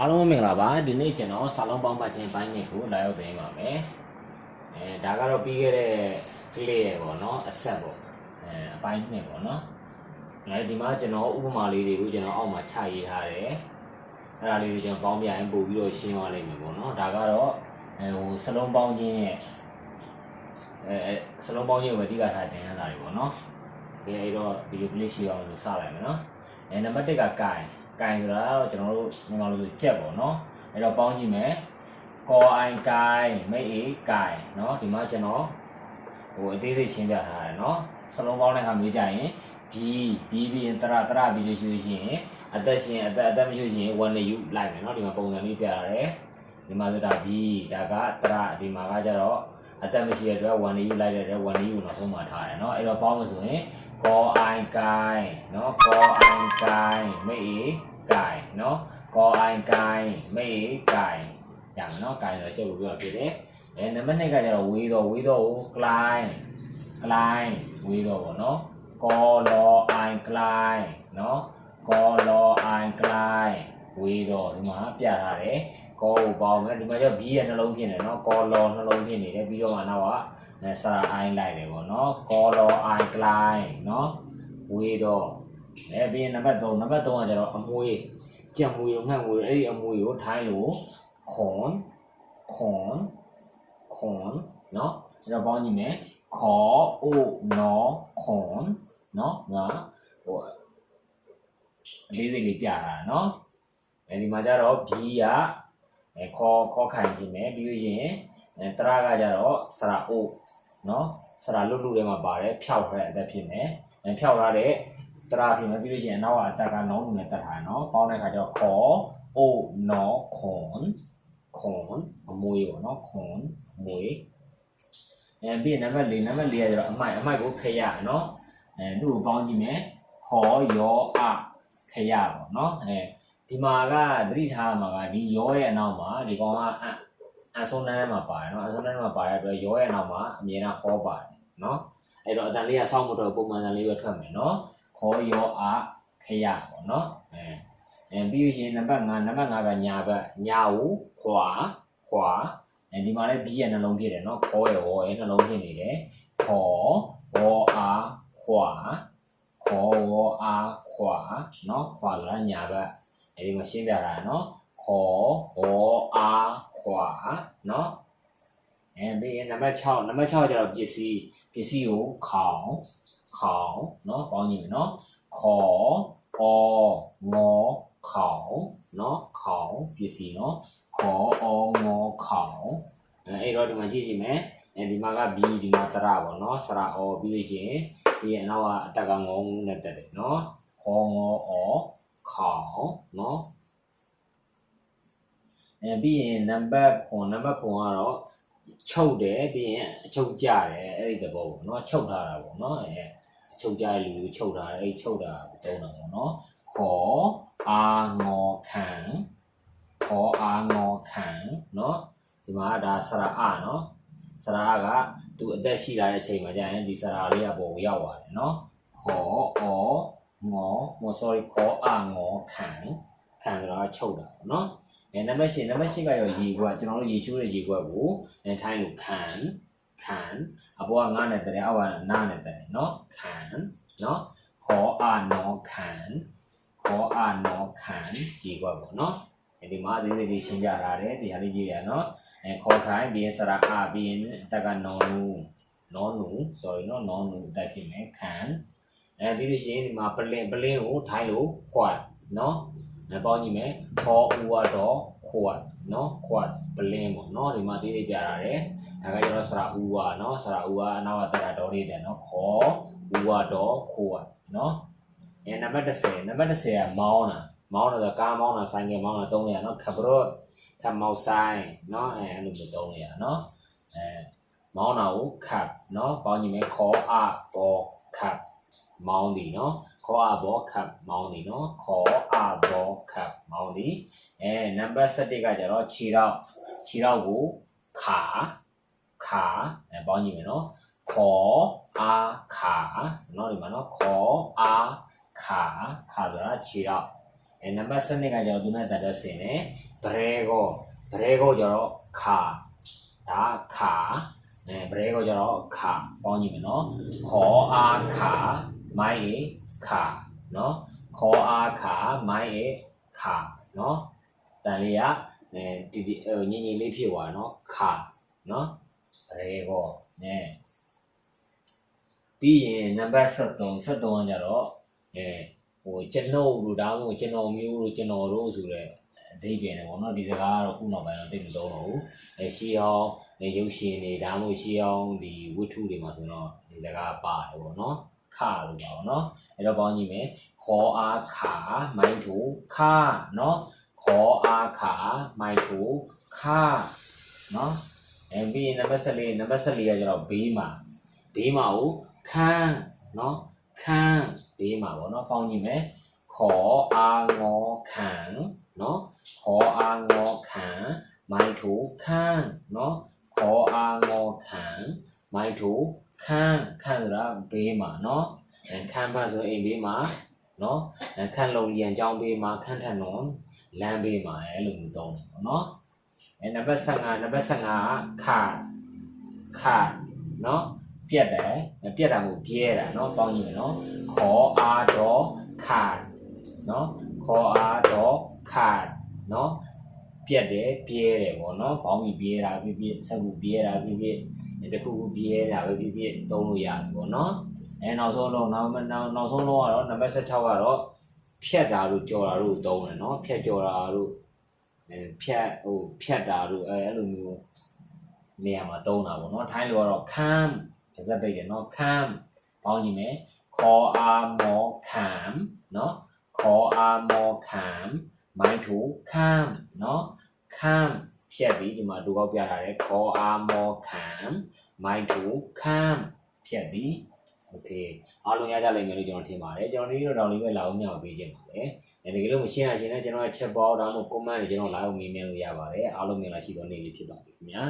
အားလုံးမင်္ဂလာပါဒီနေ့ကျွန်တော်စာလုံးပေါင်းပတ်ခြင်းပိုင်းနှစ်ကိုလာရောက်သိမ်းပါမယ်အဲဒါကတော့ပြီးခဲ့တဲ့ကလေးရယ်ပေါ့နော်အဆက်ပေါ့အဲအပိုင်းနှစ်ပေါ့နော်အဲဒီမှာကျွန်တော်ဥပမာလေးတွေကိုကျွန်တော်အောက်မှာချရေးထားတယ်အဲ့ဒါလေးတွေကျွန်တော်ပေါင်းပြရင်ပို့ပြီးတော့ရှင်းသွားလိမ့်မယ်ပေါ့နော်ဒါကတော့အဲဟိုစလုံးပေါင်းခြင်းရဲ့အဲအဲစလုံးပေါင်းခြင်းဝေတိကထားခြင်းရတာတွေပေါ့နော်ဒီအဲ့တော့ဗီဒီယိုကလေးရှင်းအောင်လို့စလိုက်မယ်နော်အဲနံပါတ်1ကကိုင် ကိုင်ဆိုတာကတော့ကျွန်တော်တို့မြန်မာလိုဆိုကြက်ပေါ့နော်အဲ့တော့ပေါင်းကြည့်မယ်ကောအိုင်ကိုင်မိတ်အေကိုင်နော်ဒီမှာကျွန်တော်ဟိုအသေးစိတ်ရှင်းပြထားတယ်နော်စလုံးပေါင်းတဲ့ခါမျိုးကြရင် B B ပြီးရင်တရတရပြီးလို့ရှိလို့ရှိရင်အသက်ရှင်အသက်အသက်မရှိလို့ရှိရင်1နဲ့ U လိုက်မယ်နော်ဒီမှာပုံစံလေးပြရတယ်ဒီမှာဆိုတာ B ဒါကတရဒီမှာကကြတော့အသက်မရှိတဲ့အတွက်1နဲ့ U လိုက်တဲ့အတွက်1နဲ့ U နောက်ဆုံးမှာထားတယ်နော်အဲ့တော့ပေါင်းလို့ဆိုရင် ကောအိုင်ကိုင်နော်ကောအိုင်ကိုင်မိတ်အေကိုင်နော်ကောအိုင်ကိုင်မိတ်အေကိုင်ရမယ်နော်ကိုင်ဆိုတော့ကျုပ်ပြောဖြစ်တယ်အဲနံပါတ်2ကကြတော့ဝေးတော့ဝေးတော့ကို climb climb ဝေးတော့ပေါ့နော်ကောလောအိုင်ကလိုင်းနော်ကောလောအိုင်ကလိုင်းဝေးတော့ဒီမှာပြထားတယ်ကောကိုပေါင်းမယ်ဒီမှာကျတော့ B ရဲ့နှလုံးဖြစ်နေနော်ကောလောနှလုံးဖြစ်နေတယ်ပြီးတော့မှနောက်က နဲ့စာအိုင်းလိုက်တယ်ပေါ့နော် color eye line နော်ဝေးတော့အဲပြီးရင်နံပါတ်3နံပါတ်3ကကျတော့အမွေးကြံမွေးရောငှက်မွေးရောအဲ့ဒီအမွေးကိုထိုင်းလို့ con con con နော်အဲ့တော့ပေါင်းကြည့်မယ် co o no con နော်ငါဟိုအလေးစိတ်လေးပြတာနော်အဲဒီမှာကျတော့ b ကခေါ်ခေါ်ခိုင်ခြင်းပဲပြီးလို့ရှိရင် အဲတရကကြတော့စရာအိုးနော်စရာလွတ်လွတ်ထဲမှာပါတယ်ဖြောက်ထားတဲ့အသက်ဖြစ်မယ်အဲဖြောက်ထားတဲ့တရာဆိုရင်ပြီးလို့ရှိရင်နောက်ကအတက်ကနောင်းလူနဲ့တက်ထားနော်ပေါင်းတဲ့ခါကျတော့ခေါ်အိုနော်ခွန်ခွန်အမွေပေါ့နော်ခွန်မွေအဲပြီးရင်နံပါတ်၄နံပါတ်၄ကကျတော့အမိုက်အမိုက်ကိုခရနော်အဲသူ့ကိုပေါင်းကြည့်မယ်ခေါ်ယောအခရပေါ့နော်အဲဒီမှာကသတိထားမှာကဒီယောရဲ့အနောက်မှာဒီကောင်ကအ အဆုံးတန်းထဲမှာပါတယ်နော်အဆုံးတန်းထဲမှာပါတဲ့အတွက်ရောရဲ့နောက်မှာအမြဲတမ်းဟောပါတယ်နော်အဲ့တော့အတန်လေးကစောင့်မှုတော့ပုံမှန်တန်လေးပဲထွက်မယ်နော်ခေါ်ရောအားခရပေါ့နော်အဲအဲပြီးလို့ရှိရင်နံပါတ်5နံပါတ်5ကညာဘက်ညာကိုခွာခွာအဲဒီမှာလည်း B ရဲ့နှလုံးဖြစ်တယ်နော်ခေါ်ရောရဲ့နှလုံးဖြစ်နေတယ်ခေါ်ရောအားခွာခေါ်ရောအားခွာနော်ခွာလာညာဘက်အဲဒီမှာရှင်းပြတာနော်ခေါ်ရော ပါတ်6နံပါတ်6ကျတော့ပစ္စည်းပစ္စည်းကိုခေါင်ခေါင်เนาะပေါင်းကြည့်မယ်เนาะခေါ်အောငေါခေါင်เนาะခေါင်ပစ္စည်းเนาะ ခေါ်အောင်ငေါခေါင်အဲအဲ့တော့ဒီမှာကြည့်ကြည့်မယ်အဲဒီမှာက B ဒီမှာတရပေါ့နော်စရအောပြီးလို့ရှိရင်ဒီအနောက်ကအတက်ကငေါနဲ့တက်တယ်နော်ခေါ်ငေါအောခေါင်နော်အဲပြီးရင်နံပါတ်9နံပါတ်9ကတော့ ချုပ်တယ်ပြီးရင်အချုပ်ကြတယ်အဲ့ဒီသဘောပေါ့နော်ချုပ်ထားတာပေါ့နော်အဲချုပ်ကြလူချုပ်ထားတယ်အဲ့ချုပ်တာတုံးတာပေါ့နော်ခေါ်အာငေါ်ခံခေါ်အာငေါ်ခံနော်ဒီမှာဒါစရအနော်စရအကသူအသက်ရှိလာတဲ့အချိန်မှာကျရင်ဒီစရလေးကပေါ်ရောက်သွားတယ်နော်ခေါ်အောငေါ်မော် sorry ခေါ်အာငေါ်ခံခံဆိုတာချုပ်တာပေါ့နော် အဲနံပါတ်၈နံပါတ်၈ကရောရေကွက်ကျွန်တော်တို့ရေချိုးတဲ့ရေကွက်ကိုအဲထိုင်းကိုခံခံအပေါ်ကငါနဲ့တည်းအောက်ကနာနဲ့တည်းနော်ခံနော်ခေါ်အာနော်ခံခေါ်အာနော်ခံရေကွက်ပေါ့နော်အဲဒီမှာအသေးသေးလေးရှင်းပြထားတယ်ဒီဟာလေးကြည့်ရနော်အဲခေါ်ထိုင်းဘီစရာအာဘီတက်ကနော်နူနော်နူ sorry နော်နော်နူတက်ဖြစ်မယ်ခံအဲပြီးလို့ရှိရင်ဒီမှာပလင်ပလင်ကိုထိုင်းလို့ခွာနော် နော်အဲပေါင်းကြည့်မယ်ခေါ်ဦးတော့ခွတ်နော်ခွတ်ပလင်ပေါ့နော်ဒီမှာဒီလေးပြထားတယ်ဒါကကျတော့စရာဦးပါနော်စရာဦးကအနောက်ကတက်တာတော်လေးတယ်နော်ခေါ်ဦးတော့ခွတ်နော်အဲနံပါတ်30နံပါတ်30ကမောင်းတာမောင်းတော့ကားမောင်းတာဆိုင်ကယ်မောင်းတာတုံးရနော်ခဘရော့ခမောက်ဆိုင်နော်အဲအဲ့လိုမျိုးတုံးရနော်အဲမောင်းတာကိုခပ်နော်ပေါင်းကြည့်မယ်ခေါ်အဘောခပ် မောင်းဒီနော်ခေါ်အဘောခပ်မောင်းဒီနော်ခေါ်အဘောခပ်မောင်းဒီအဲနံပါတ်7ကကျတော့ခြေတော့ခြေတော့ကိုခါခါအဲပေါင်းကြည့်မယ်နော်ခေါ်အားခါနော်ဒီမှာနော်ခေါ်အားခါခါဆိုတာခြေတော့အဲနံပါတ်7ကကျတော့သူနဲ့တတ်တဲ့ဆင်တယ်ဘရဲကောဘရဲကောကျတော့ခါဒါခါ အဲဘရဲကောကျတော့ခါပေါင်းကြည့်မယ်နော်ခေါ်အားခါမိုင်းရေခါနော်ခေါ်အားခါမိုင်းရေခါနော်တန်လေးကအဲဒီဒီဟိုညင်ညင်လေးဖြစ်သွားနော်ခါနော်ဘရဲကောနဲပြီးရင်နံပါတ်73 73ကကျတော့အဲဟိုကျွန်ုပ်လို့ဒါမှမဟုတ်ကျွန်တော်မျိုးလို့ကျွန်တော်တို့ဆိုတဲ့ အဓိပ္ပာယ်နဲ့ပေါ့နော်ဒီစကားကတော့ခုနောက်ပိုင်းတော့တိတ်မသုံးတော့ဘူးအဲရှီအောင်ရုပ်ရှင်တွေဒါမှမဟုတ်ရှီအောင်ဒီဝတ္ထုတွေမှာဆိုတော့ဒီစကားပါတယ်ပေါ့နော်ခလို့ပါပေါ့နော်အဲ့တော့ပေါင်းကြည့်မယ်ခေါ်အားခါမိုင်းထူခနော်ခေါ်အားခါမိုင်းထူခနော်အဲပြီးရင်နံပါတ်14နံပါတ်14ကကျတော့ဘေးမှာဘေးမှာကိုခန်းနော်ခန်းဘေးမှာပေါ့နော်ပေါင်းကြည့်မယ်ခေါ်အားငေါခံနော် ခေါ်အားငေါခံမိုင်းထူခန်းနော်ခေါ်အားငေါခံမိုင်းထူခန်းခန်းဆိုတာဘေးမှာနော်အဲခန်းပါဆိုအိမ်ဘေးမှာနော်အဲခန်းလုံးရန်ကြောင်းဘေးမှာခန်းထန်နော်လမ်းဘေးမှာအဲလိုမျိုးသုံးတယ်ပေါ့နော်အဲနံပါတ်15နံပါတ်15ကခခနော်ပြက်တယ်ပြက်တာမဟုတ်ပြဲတာနော်ပေါင်းကြည့်မယ်နော်ခေါ်အားတော့ခနော်ခေါ်အားတော့ခနော် ပြက်တယ်ပြဲတယ်ပေါ့နော်ပေါင်းပြီးပြဲတာပြပြဆက်ကူပြဲတာပြပြတခုခုပြဲတာပဲပြပြသုံးလို့ရတယ်ပေါ့နော်အဲနောက်ဆုံးတော့နောက်နောက်နောက်ဆုံးတော့ကတော့နံပါတ်16ကတော့ဖြတ်တာလို့ကြော်တာလို့သုံးတယ်နော်ဖြတ်ကြော်တာလို့အဲဖြတ်ဟိုဖြတ်တာလို့အဲအဲ့လိုမျိုးနေရာမှာသုံးတာပေါ့နော်ထိုင်းလိုကတော့ခမ်းပါဇက်ပိတ်တယ်နော်ခမ်းပေါင်းကြည့်မယ်ခေါ်အားမောခံနော်ခေါ်အားမောခံမို င်းထူခံနော်ခံဖြတ်ပြီးဒီမှာဒုကောက်ပြထားတယ်ခေါ်အားမောခံမိုင်းထူခံဖြတ်ပြီးโอเคအားလုံးရကြလိမ့်မယ်လို့ကျွန်တော်ထင်ပါတယ်ကျွန်တော်ဒီလိုတော့လေးပဲလာအောင်ညောင်းပေးခြင်းပါတယ်အဲဒီကလေးမရှင်းရရှင်းနဲ့ကျွန်တော်ရဲ့ chat box ဒါမှမဟုတ် comment တွေကျွန်တော်လာအောင်မေးမြန်းလို့ရပါတယ်အားလုံးမြင်လာရှိတော့နေလေးဖြစ်ပါပြီခင်ဗျာ